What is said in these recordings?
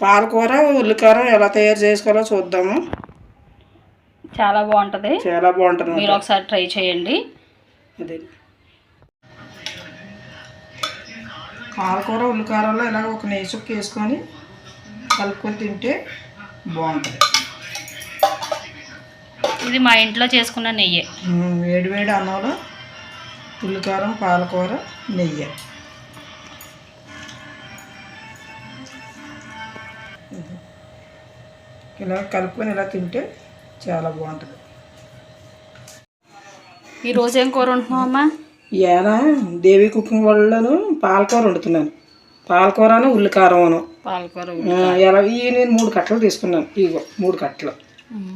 పాలకూర ఉల్లికార ఎలా తయారు చేసుకోవాలో చూద్దాము. చాలా బాగుంటుంది. చాలా బాగుంటుంది మీరు ఒకసారి ట్రై చేయండి. అదే. పాలకూర ఉల్లికారంలో ఇలా ఒక నేసుకు వేసుకొని కలుపుకొని తింటే బాగుంటుంది. ఇది మా ఇంట్లో చేసుకున్న నెయ్యి. ఉమ్, వేడి వేడి అన్నంలో ఉల్లికారం పాలకూర నెయ్యి. ఇలా కలుపుకొని ఇలా తింటే చాలా బాగుంటుంది. ఈ రోజు ఏం కూర ఉంటున్నావు అమ్మా? ఇవాళ దేవి కుకింగ్ వాళ్ళను పాలకూర వండుతున్నాను. పాలకూరను ఉల్లికారమును. పాలకూర ఇలా ఈ నేను మూడు కట్టలు తీసుకున్నాను. ఇగో మూడు కట్టలు.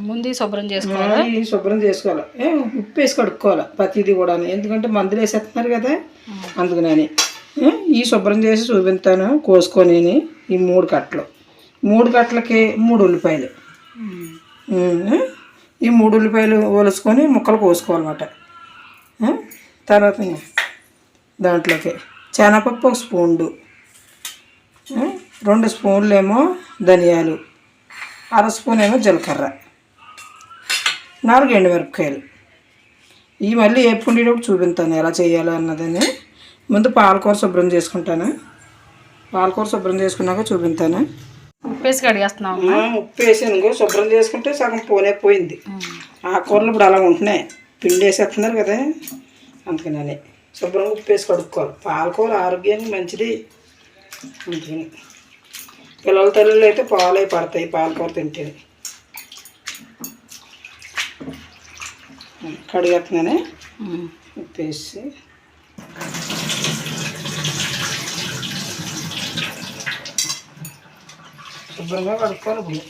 ముందు శుభ్రం చేసుకో ఆ, ఈ శుభ్రం చేసుకోవాలి. ఏ, ఉప్పు వేసి కడుక్కోవాలి ప్రతిదీ కూడా ఎందుకంటే మందులు వేసేస్తున్నారు కదా అందుకని ఈ శుభ్రం చేసి చూపిస్తాను కోసుకొని ఈ మూడు కట్టలు. మూడు కట్టలకి మూడు ఉల్లిపాయలు. ఈ మూడు ఉల్లిపాయలు ఒలుసుకొని ముక్కలు కోసుకోవాలన్నమాట. తర్వాత దాంట్లోకి శనగపప్పు ఒక స్పూన్డు రెండు స్పూన్లు ఏమో ధనియాలు. అర స్పూన్ ఏమో జీలకర్ర. నాలుగు ఎండుమిరపకాయలు. ఈ మళ్ళీ వేపుకుండేటప్పుడు చూపిస్తాను ఎలా చేయాలో అన్నదని. ముందు పాలకూర శుభ్రం చేసుకుంటాను. పాలకూర శుభ్రం చేసుకున్నాక చూపిస్తాను. ఉప్పేసి కడిగేస్తున్నావు ఆ, ఉప్పు వేసాను శుభ్రం చేసుకుంటే సగం పోనే పోయింది. ఆకుకూరలు ఇప్పుడు అలా ఉంటున్నాయి. పిండి వేసేస్తున్నారు కదా. అందుకని శుభ్రంగా ఉప్పు వేసి కడుక్కోవాలి. పాలకూర ఆరోగ్యానికి మంచిది. అందుకని. పిల్లల తల్లులు అయితే పాలు పడతాయి పాలకూర తింటే కడిగేస్తున్నానే. ఉప్పు వేసి శుభ్రంగా కడుక్కోవాలి ఇప్పుడు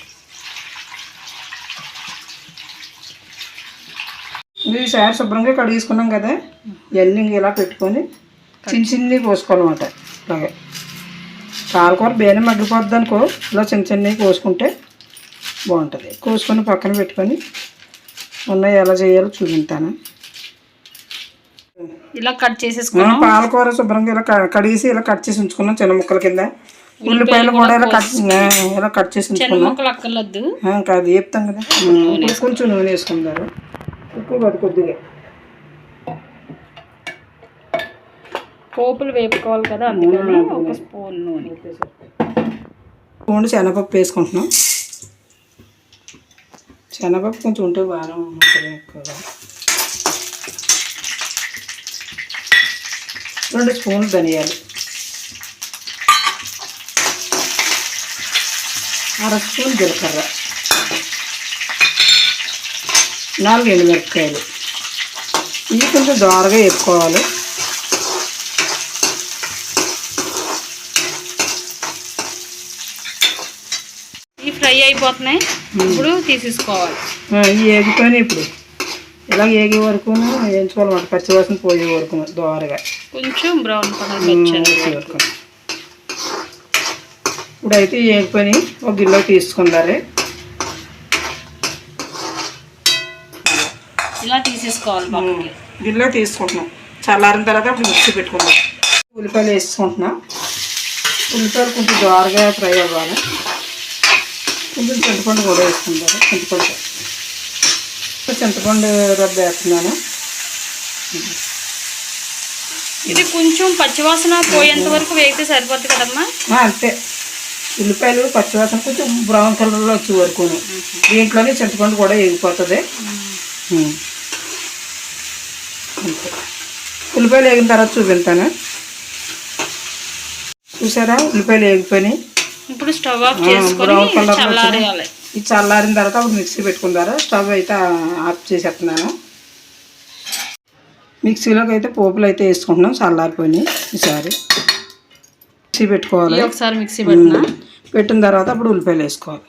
ఇది ఈసారి శుభ్రంగా కడిగేసుకున్నాం కదా. ఇవన్నీ ఇలా పెట్టుకొని చిన్న చిన్నవి కోసుకోవాలన్నమాట ఇలాగే పాలకూర బేనే మగ్గిపోద్ది అనుకో. ఇలా చిన్న చిన్నవి కోసుకుంటే బాగుంటుంది. కోసుకొని పక్కన పెట్టుకొని ఉన్నాయి ఎలా చేయాలో చూపిస్తాను ఇలా కట్ చేసేసుకున్నాం. పాలకూర శుభ్రంగా ఇలా కడిగేసి ఇలా కట్ చేసి ఉంచుకున్నాం చిన్న ముక్కల కింద. ఉల్లిపాయలు కూడా ఇలా కట్ ఇలా కట్ చేసి ఇంకా అది వేపుతాం కదా. కొంచెం నూనె వేసుకుంటారు ఎక్కువ కాదు కొద్దిగా. పోపులు వేపుకోవాలి కదా అందుకని ఒక స్పూన్ నూనె. స్పూన్ శనగపప్పు వేసుకుంటున్నాం. శనగపప్పు కొంచెం ఉంటే బాగా ఉంటుంది ఎక్కువగా. రెండు స్పూన్లు ధనియాలు. అర స్పూన్ జీలకర్ర. నాలుగు ఎండుమిరపకాయలు. ఇవి కొంచెం దోరగా వేపుకోవాలి. ఇవి ఫ్రై అయిపోతున్నాయి. ఇప్పుడు తీసేసుకోవాలి. ఇవి ఏగిపోయినాయి ఇప్పుడు. ఇలా ఏగే వరకు వేయించుకోవాలన్నమాట పచ్చివాసన పోయే వరకు దోరగా. కొంచెం బ్రౌన్ కలర్ వచ్చేది వచ్చే వరకు ఇప్పుడైతే ఇవి ఏగిపోయినాయి ఒక గిన్నెలో తీసుకుందారే. ఇలా తీసేసుకోవాలి గిన్నెలో తీసుకుంటున్నాం. చల్లారిన తర్వాత అప్పుడు మిక్సీ పెట్టుకుందాం. ఉల్లిపాయలు వేసుకుంటున్నాం. ఉల్లిపాయలు కొంచెం దోరగా ఫ్రై అవ్వాలి. కొంచెం చింతపండు కూడా వేసుకుంటారు చింతపండు. చింతపండు రద్ద వేస్తున్నాను. ఇది కొంచెం పచ్చివాసన పోయేంత వరకు వేగితే సరిపోద్ది కదమ్మా? అంతే. ఉల్లిపాయలు పచ్చివాసన కొంచెం బ్రౌన్ కలర్లో వచ్చే వరకు దీంట్లోనే చింతపండు కూడా. అంతే. ఉల్లిపాయలు వేగిన తర్వాత చూపిస్తాను. చూసారా? ఉల్లిపాయలు వేగిపోయినాయి. ఇప్పుడు స్టవ్ ఆఫ్ బ్రౌన్ కలర్ ఇది చల్లారిన తర్వాత అప్పుడు మిక్సీ పెట్టుకుంటారు స్టవ్ అయితే ఆఫ్ చేసేస్తున్నాను. మిక్సీలోకి అయితే పోపులు అయితే వేసుకుంటున్నాం. చల్లారిపోయినాయి. ఈసారి మిక్సీ పెట్టుకోవాలి. ఒకసారి మిక్సీ పెట్టిన? పెట్టిన తర్వాత అప్పుడు ఉల్లిపాయలు వేసుకోవాలి.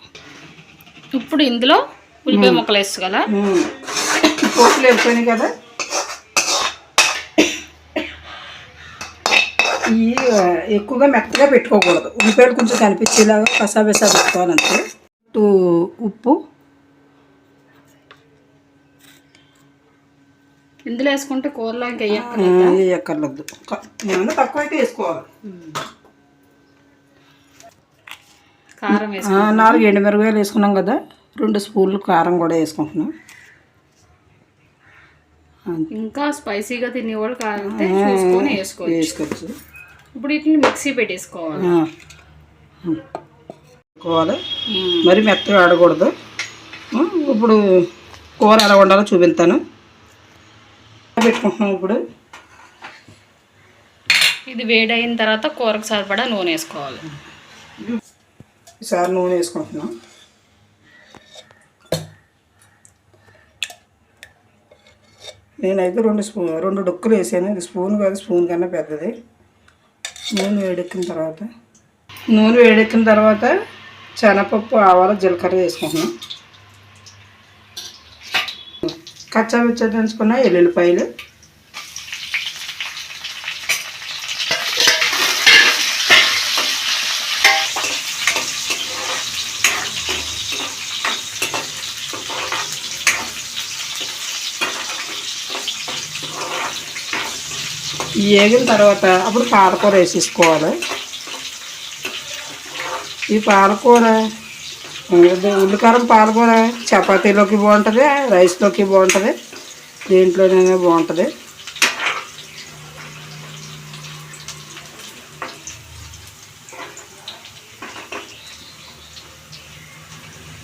ఇప్పుడు ఇందులో ఉల్లిపాయ ముక్కలు వేసుకోవాలా పోపులు వెళ్ళిపోయినాయి కదా? ఈ ఆ, ఎక్కువగా మెత్తగా పెట్టుకోకూడదు. ఉల్లిపాయలు కొంచెం కనిపించేలాగా కసాబెసా పెట్టుకోవాలంటే టూ ఉప్పు. ఇందులో వేసుకుంటే కూరలో ఇంకా వేయక్కర్లేదు? తక్కువ అయితే వేసుకోవాలి. కారం నాలుగు ఎండుమిరపకాయలు వేసుకున్నాం కదా. రెండు స్పూన్లు కారం కూడా వేసుకుంటున్నాం. ఇంకా స్పైసీగా తినేవాళ్ళు చూసుకొని వేసుకోవచ్చు. వేసుకోవచ్చు. ఇప్పుడు వీటిని మిక్సీ పెట్టేసుకోవాలి. ఆ. వేసుకోవాలి. మరి మెత్తగా ఆడకూడదు. ఇప్పుడు కూర ఎలా వండాలో చూపిస్తాను. పెట్టుకుంటున్నాం ఇప్పుడు. ఇది వేడైన తర్వాత కూరకు సరిపడా నూనె వేసుకోవాలి. ఈసారి నూనె వేసుకుంటున్నాం. నేనైతే రెండు స్పూన్ రెండు డొక్కులు వేసాను. ఇది స్పూన్ కాదు స్పూన్ కన్నా పెద్దది. నూనె వేడెక్కిన తర్వాత నూనె వేడెక్కిన తర్వాత శనగపప్పు ఆవాలు జీలకర్ర వేసుకుంటున్నాం. కచ్చా పిచ్చా దంచుకున్న ఎల్లుల్లిపాయలు. వేగిన తర్వాత అప్పుడు పాలకూర వేసేసుకోవాలి. ఈ పాలకూర ఉల్లికారం పాలకూర చపాతీలోకి బాగుంటుంది రైస్లోకి బాగుంటుంది దేంట్లోనైనా బాగుంటుంది.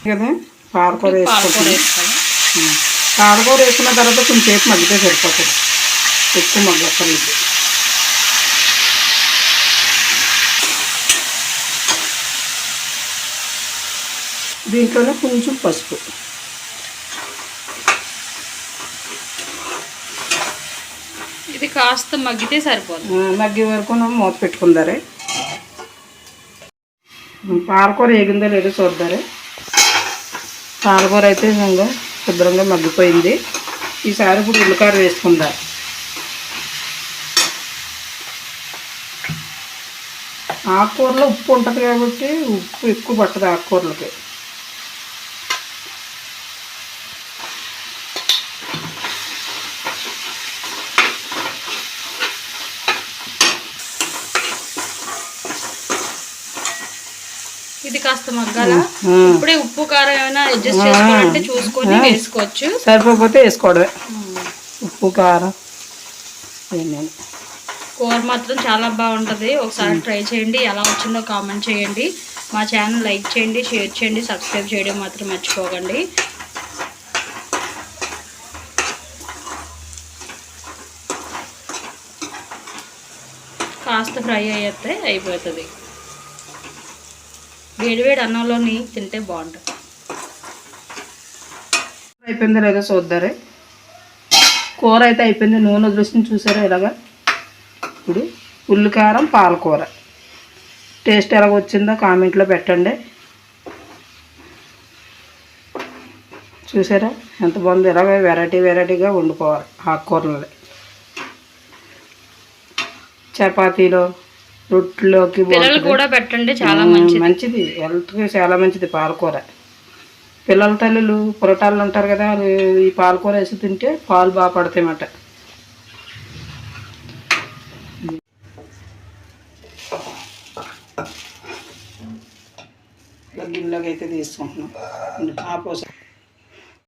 కదా పాలకూర వేసుకుంటుంది పాలకూర వేసుకున్న తర్వాత కొంచెం సేపు మగ్గితే సరిపోతుంది. ఎక్కువ మగ్గక్కర్లేదు దీంట్లోనే కొంచెం పసుపు. ఇది కాస్త మగ్గితే సరిపోతుంది మగ్గే వరకు మూత పెట్టుకుందారే. పాలకూర వేగిందో లేదో చూద్దారే. పాలకూర అయితే శుభ్రంగా మగ్గిపోయింది. ఈసారి ఇప్పుడు ఉల్లికార వేసుకుందా. ఆకుకూరలో ఉప్పు ఉంటుంది కాబట్టి ఉప్పు ఎక్కువ పట్టదు ఆకుకూరలకి. ఇది కాస్త మగ్గాల? ఇప్పుడే ఉప్పు కారం ఏమైనా అడ్జస్ట్ చేసుకోవాలంటే చూసుకొని వేసుకోవచ్చు. సరిపోతే వేసుకోవడమే. ఉప్పు కారం కూర మాత్రం చాలా బాగుంటుంది. ఒకసారి ట్రై చేయండి. ఎలా వచ్చిందో కామెంట్ చేయండి. మా ఛానల్ లైక్ చేయండి షేర్ చేయండి సబ్స్క్రైబ్ చేయడం మాత్రం మర్చిపోకండి. కాస్త ఫ్రై అయ్యేస్తే అయిపోతుంది. వేడివేడి అన్నంలోని తింటే బాగుంటుంది. అయిపోయిందో లేదో చూద్దారే. కూర అయితే అయిపోయింది. నూనె వదిలేసింది చూసారా ఇలాగా ఇప్పుడు ఉల్లికారం పాలకూర. టేస్ట్ ఎలాగ వచ్చిందో కామెంట్లో పెట్టండి. చూసారా? ఎంత బాగుంది ఇలాగ వెరైటీ వెరైటీగా వండుకోవాలి ఆకుకూరలు చపాతీలో రొట్టెలోకి. కూడా పెట్టండి చాలా మంచిది. మంచిది. హెల్త్కి చాలా మంచిది పాలకూర. పిల్లల తల్లులు పురటాలు ఉంటారు కదా ఈ పాలకూర వేసి తింటే పాలు బాగా పడతాయన్నమాట. గిన్నెలోకి అయితే తీసుకుంటున్నాం. ఆపోసం